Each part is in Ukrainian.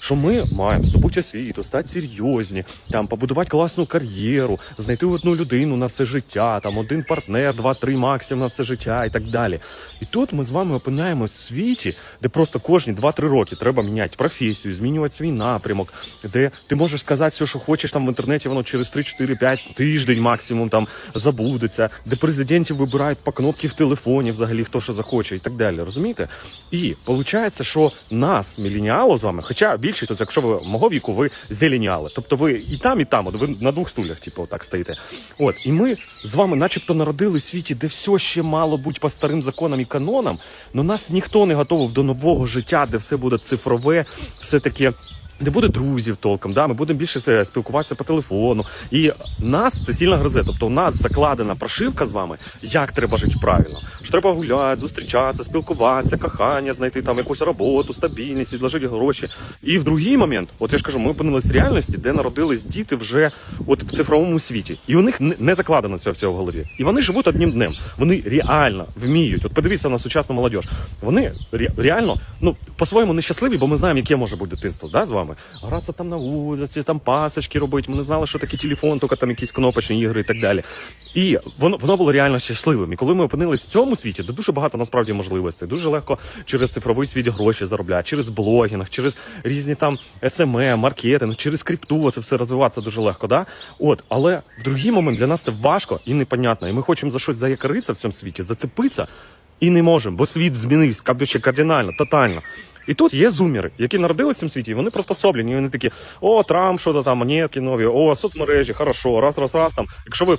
що ми маємо здобути освіту, стати серйозні, там побудувати класну кар'єру, знайти одну людину на все життя, там один партнер, два-три максимум на все життя і так далі. І тут ми з вами опиняємось в світі, де просто кожні 2-3 роки треба міняти професію, змінювати свій напрямок, де ти можеш сказати все, що хочеш там в інтернеті, воно через 3-4-5 тиждень максимум там забудеться, де президентів вибирають по кнопці в телефоні, взагалі хто що захоче, і так далі. Розумієте? І виходить, що нас, міленіало з вами, хоча більшість, от якщо ви мого віку, ви зеленіали. Тобто ви і там, і там, от ви на двох стульях, типу, отак стоїте. От, і ми з вами, начебто, народили в світі, де все ще мало бути по старим законам і канонам, але нас ніхто не готовив до нового життя, де все буде цифрове, все таке. Не буде друзів толком, да? ми будемо більше спілкуватися по телефону. І нас це сильно гризе. Тобто у нас закладена прошивка з вами, як треба жити правильно. Що треба гуляти, зустрічатися, спілкуватися, кохання, знайти там якусь роботу, стабільність, відложити гроші. І в другий момент, от я ж кажу, ми опинились в реальності, де народились діти вже от в цифровому світі. І у них не закладено цього всього в голові. І вони живуть одним днем. Вони реально вміють. От подивіться на сучасну молодь. Вони реально, ну по-своєму нещасливі, бо ми знаємо, яке може бути дитинство, да, з вами. Гратися там на вулиці, там пасочки робити. Ми не знали, що таке телефон, тільки там якісь кнопочні ігри і так далі. І воно воно було реально щасливим. І коли ми опинились в цьому світі, де дуже багато насправді можливостей, дуже легко через цифровий світ гроші заробляти, через блогінг, через різні там SMM, маркетинг, через крипту, це все розвиватися дуже легко. Да? От, але в другий момент для нас це важко і непонятно. І ми хочемо за щось заякоритися в цьому світі, зацепитися. І не можемо, бо світ змінився кардинально, тотально. І тут є зумери, які народилися в цьому світі, і вони приспособлені. І вони такі: о, Трамп, що то там, монетки нові, о, соцмережі, хорошо, раз, раз, раз там. Якщо ви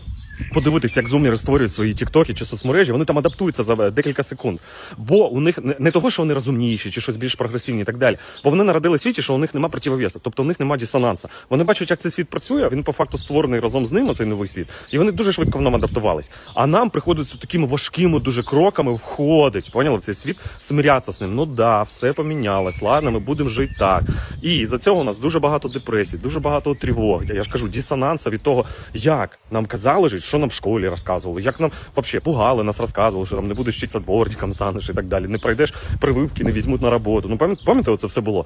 подивитесь, як зумери створюють свої тіктоки чи соцмережі, вони там адаптуються за декілька секунд. Бо у них не- того, що вони розумніші чи щось більш прогресивні і так далі. Бо вони народили в світі, що у них немає противовеса, тобто у них немає дисонанса. Вони бачать, як цей світ працює, він по факту створений разом з ним, цей новий світ, і вони дуже швидко в ньому адаптувались. А нам приходиться такими важкими дуже кроками входить. Поняли цей світ, смирятися з ним. Ну да, все помінялось. Ладно, ми будемо жити так. І за цього у нас дуже багато депресій, дуже багато тривог. Я ж кажу, дисонанса від того, як нам казали жити, що нам в школі розказували, як нам взагалі пугали, нас розказували, що там не будеш вчитися дворником станеш і так далі. Не пройдеш прививки, не візьмуть на роботу. Ну пам'ятаєте, це все було.